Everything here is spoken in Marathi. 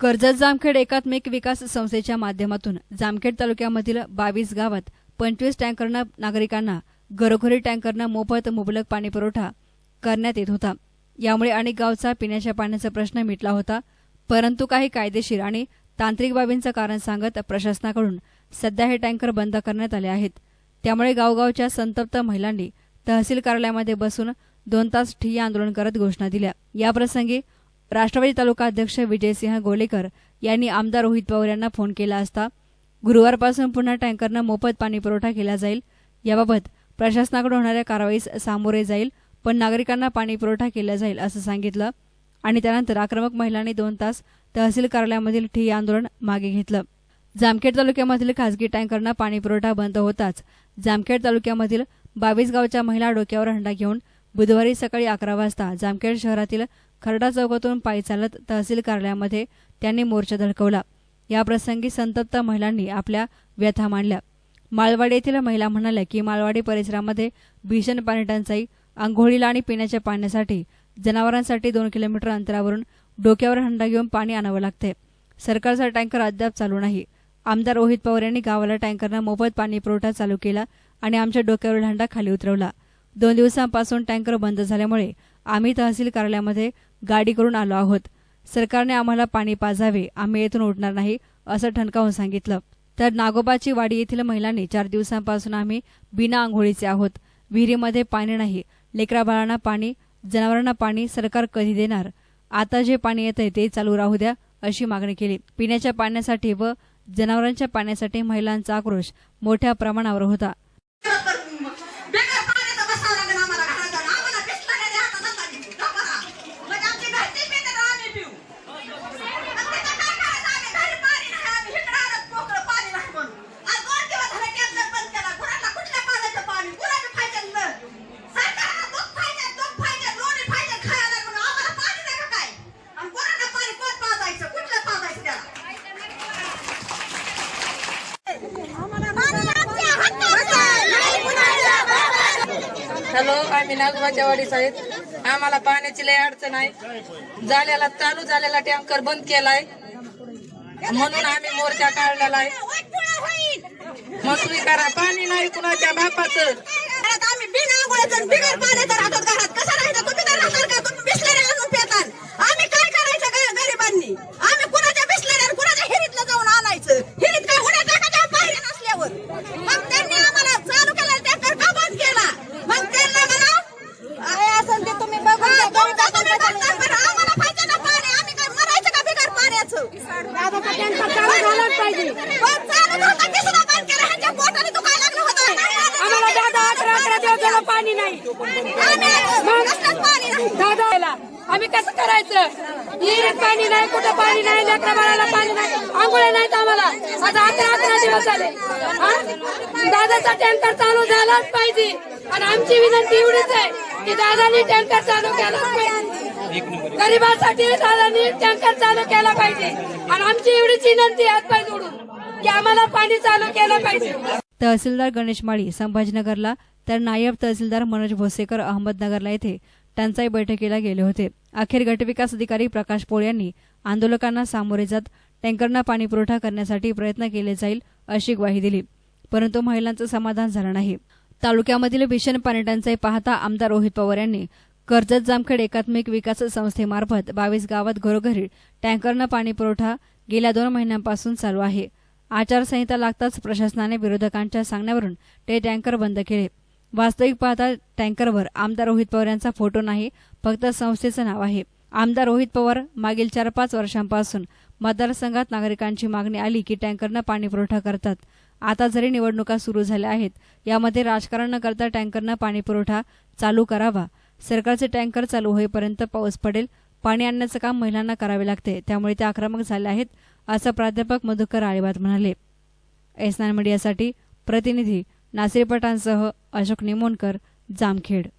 कर्जत जामखेड एकात्मिक विकास संस्थेच्या माध्यमातून जामखेड तालुक्यामधील बावीस गावात पंचवीस टँकरनं नागरिकांना घरोघरी टँकरनं मोफत मुबलक पाणीपुरवठा करण्यात येत होता. यामुळे अनेक गावचा पिण्याच्या पाण्याचा प्रश्न मिटला होता. परंतु काही कायदेशीर आणि तांत्रिक बाबींचं कारण सांगत प्रशासनाकडून सध्या हे टँकर बंद करण्यात आले आहेत. त्यामुळे गावगावच्या संतप्त महिलांनी तहसील कार्यालयामध्ये बसून दोन तास ठिय्या आंदोलन करत घोषणा दिल्या. याप्रसंगी राष्ट्रवादी तालुका अध्यक्ष विजयसिंह गोलेकर यांनी आमदार रोहित पवार यांना फोन केला असता गुरुवारपासून पुन्हा टँकरनं मोफत पाणी पुरवठा केला जाईल. याबाबत प्रशासनाकडून होणाऱ्या कारवाईस सामोरे जाईल पण नागरिकांना पाणी पुरवठा केला जाईल असं सांगितलं आणि त्यानंतर आक्रमक महिलांनी दोन तास तहसील कार्यालयामधील ठिय्या आंदोलन मागे घेतलं. जामखेड तालुक्यामधील खासगी टँकरना पाणी पुरवठा बंद होताच जामखेड तालुक्यामधील बावीस गावच्या महिला डोक्यावर हंडा घेऊन बुधवारी सकाळी अकरा वाजता जामखेड शहरातील खरडा चौकातून पायी चालत तहसील कार्यालयामध्ये त्यांनी मोर्चा धडकवला. याप्रसंगी संतप्त महिलांनी आपल्या व्यथा मांडल्या. माळवाडी येथील महिला म्हणाल्या की माळवाडी परिसरामध्ये भीषण पाणी टंचाई आंघोळीला आणि पिण्याच्या पाण्यासाठी जनावरांसाठी दोन किलोमीटर अंतरावरून डोक्यावर हंडा घेऊन पाणी आणावं लागते सरकारचा टँकर अद्याप चालू नाही. आमदार रोहित पवार यांनी गावाला टँकरनं मोफत पाणी पुरवठा चालू केला आणि आमच्या डोक्यावरील हंडा खाली उतरवला. दोन दिवसांपासून टँकर बंद झाल्यामुळे आम्ही तहसील कार्यालयामध्ये गाडी करून आलो आहोत. सरकारने आम्हाला पाणी पाजावे आम्ही येथून उठणार नाही असं ठणकावून सांगितलं. तर नागोबाची वाडी येथील महिलांनी चार दिवसांपासून आम्ही बिना आंघोळीचे आहोत. विहिरीमध्ये पाणी नाही. लेकराबाळांना पाणी जनावरांना पाणी सरकार कधी देणार? आता जे पाणी येतंय ते चालू राहू द्या अशी मागणी केली. पिण्याच्या पाण्यासाठी व जनावरांच्या पाण्यासाठी महिलांचा आक्रोश मोठ्या प्रमाणावर होता. हॅलो आम्ही नागोबाच्या वाडीत आहेत. आम्हाला पाण्याची लय अडचण आहे. झालेला चालू झालेला टँकर बंद केलाय. म्हणून आम्ही मोर्चा काढलेला आहे. मग करा पाणी नाही कुणाच्या बापाचं घरात आम्ही बिना आंघोळीचं आणि बिगर पाण्याचं राहतात घरात कसं राहायचं तुम्ही तर राहणार का तुम्ही बिसलेरी आणून पेताल आम्ही काय करायचं ग- गरिबांनी आम्ही कुणाच्या बिसलेरी आणि कुणाच्या हिरीतलं जाऊन आणायचं हिरीत काय उड्या टाकायच्या पायऱ्या नसल्यावर मग त्यांनी आम्हाला चालू केला टँकर का बंद केला मग त्यांना मला काय असेल ते तुम्ही बघा तुमचं तुम्ही बघता पण आम्हाला पाहिजे ना पाणी आम्ही काय मरायचं का बिगर पाण्याचं चालू झालंच पाहिजे चालू झालं की सुद्धा बंद केलं ह्यांच्या पोटाने दुखायला लागलं होतं आम्हाला दादा अकरा अकरा दिवस झालं पाणी नाही दादा आम्ही कसं करायचं? विहिरीत पाणी नाही कुठं पाणी नाही लेकरा बाळाला पाणी नाही आंघोळ्या नाहीत आम्हाला. आता अकरा अकरा दिवस झाले. दादाचा टँकर चालू झालाच पाहिजे. आणि आमची विनंती एवढीच आहे की दादानी टँकर चालू केलाच पाहिजे. गरिबांसाठी दादानी टँकर चालू केला पाहिजे. आणि आमची एवढीच विनंती आज पाहिजे पाय जोडून की आम्हाला पाणी चालू केलं पाहिजे. तहसीलदार गणेश माळी संभाजीनगरला तर नायब तहसीलदार मनोज भोसेकर अहमदनगरला येथे टंचाई बैठकीला गेले होते. अखेर गटविकास अधिकारी प्रकाश पोळ यांनी आंदोलकांना सामोरे जात टँकरना पाणी पुरवठा करण्यासाठी प्रयत्न केले जाईल अशी ग्वाही दिली. परंतु महिलांचं समाधान झालं नाही. तालुक्यामधील भीषण पाणीटंचाई पाहता आमदार रोहित पवार यांनी कर्जत जामखेड एकात्मिक विकास संस्थेमार्फत बावीस गावात घरोघरी टँकरनं पाणी पुरवठा गेल्या दोन महिन्यांपासून चालू आहे. आचारसंहिता लागताच प्रशासनाने विरोधकांच्या सांगण्यावरून ते टँकर बंद केले. वास्तविक पाहता टँकरवर आमदार रोहित पवार यांचा फोटो नाही फक्त संस्थेचं नाव आहे. आमदार रोहित पवार मागील चार पाच वर्षांपासून मतदारसंघात नागरिकांची मागणी आली की टँकरनं पाणी पुरवठा करतात. आता जरी निवडणुका सुरू झाल्या आहेत यामध्ये राजकारण न करता टँकरनं पाणी पुरवठा चालू करावा. सरकारचे टँकर चालू होईपर्यंत पाऊस पडेल पाणी आणण्याचं काम महिलांना करावे लागते त्यामुळे ते आक्रमक झाले आहेत असं प्राध्यापक मधुकर आळीवाद म्हणाले. एस नाईन मीडियासाठी प्रतिनिधी नासिरपटांसह अशोक निमोणकर जामखेड.